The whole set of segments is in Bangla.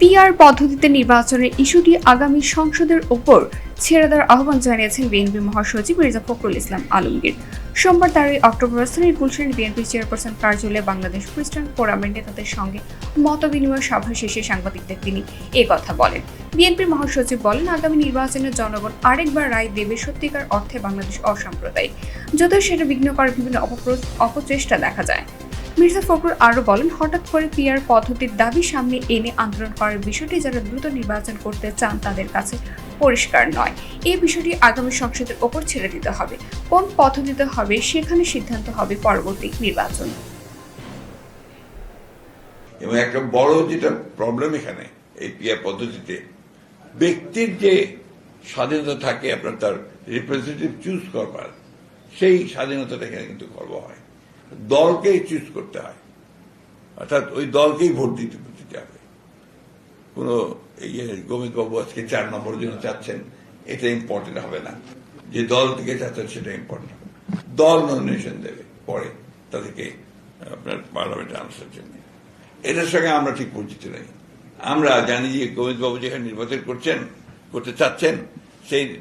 পিআর পদ্ধতিতে নির্বাচনের ইস্যুটি আগামী সংসদের ওপর ছেড়ে দেওয়ার আহ্বান জানিয়েছেন বিএনপি মহাসচিব মির্জা ফখরুল ইসলাম আলমগীর। সোমবার তেরোই অক্টোবর রাজধানীর গুলশানের বিএনপি চেয়ারপারসন কার্যালয়ে বাংলাদেশ খ্রিস্টান ফোরামের নেতাদের সঙ্গে মত বিনিময় সভা শেষে সাংবাদিকদের তিনি এ কথা বলেন। বিএনপির মহাসচিব বলেন, আগামী নির্বাচনে জনগণ আরেকবার রায় দেবে সত্যিকার অর্থে বাংলাদেশ অসাম্প্রদায়িক। যদিও সেটা বিঘ্ন করার বিভিন্ন অপচেষ্টা দেখা যায়। মির্জা ফখরুল আরও বলেন, হঠাৎ করে পিআর পদ্ধতির দাবি সামনে এনে আন্দোলন করার বিষয়টি যারা দ্রুত নির্বাচন করতে চান তাদের কাছে পরিষ্কার নয়। এই বিষয়টি আগামী সংসদের ওপর ছেড়ে দিতে হবে। কোন পদ্ধতিতে হবে সেখানে সিদ্ধান্ত হবে পরবর্তী নির্বাচন। এবং একটা বড় যেটা প্রবলেম এখানে, এই পিয়া পদ্ধতিতে ব্যক্তির যে স্বাধীনতা থাকে আপনার তার রিপ্রেজেন্টেটিভ চুজ করবার, সেই স্বাধীনতাটা এখানে কিন্তু খর্ব হয়। দলকেই চুজ করতে হয়। অর্থাৎ ওই দলকেই ভোট দিতে দিতে হবে। কোন এই যে গোবিন্দ বাবু আজকে চার নম্বর জন্য চাচ্ছেন, এটা ইম্পর্টেন্ট হবে না। যে দল থেকে চাচ্ছেন, সেটা ইম্পর্টেন্ট হবে। দল নমিনেশন দেবে, পরে তাদেরকে, আপনার পার্লামেন্টে আনার জন্য। এটার সঙ্গে আমরা ঠিক পরিচিত নেই। আমরা জানি যে গোবিন্দ বাবু যেখানে নির্বাচন করছেন, করতে চাচ্ছেন, সেই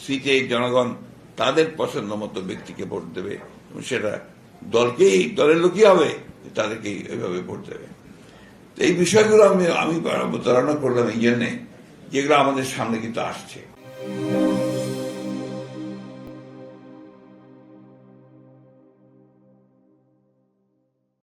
সিটে জনগণ তাদের পছন্দ মতো ব্যক্তিকে ভোট দেবে সেটা দলকেই, দলের লোকই হবে, তাদেরকেই এভাবে ভোট দেবে এই বিষয়গুলো আমি আমি অবতারণা করলাম এই জন্যে, যেগুলো আমাদের সামনে কিন্তু আসছে।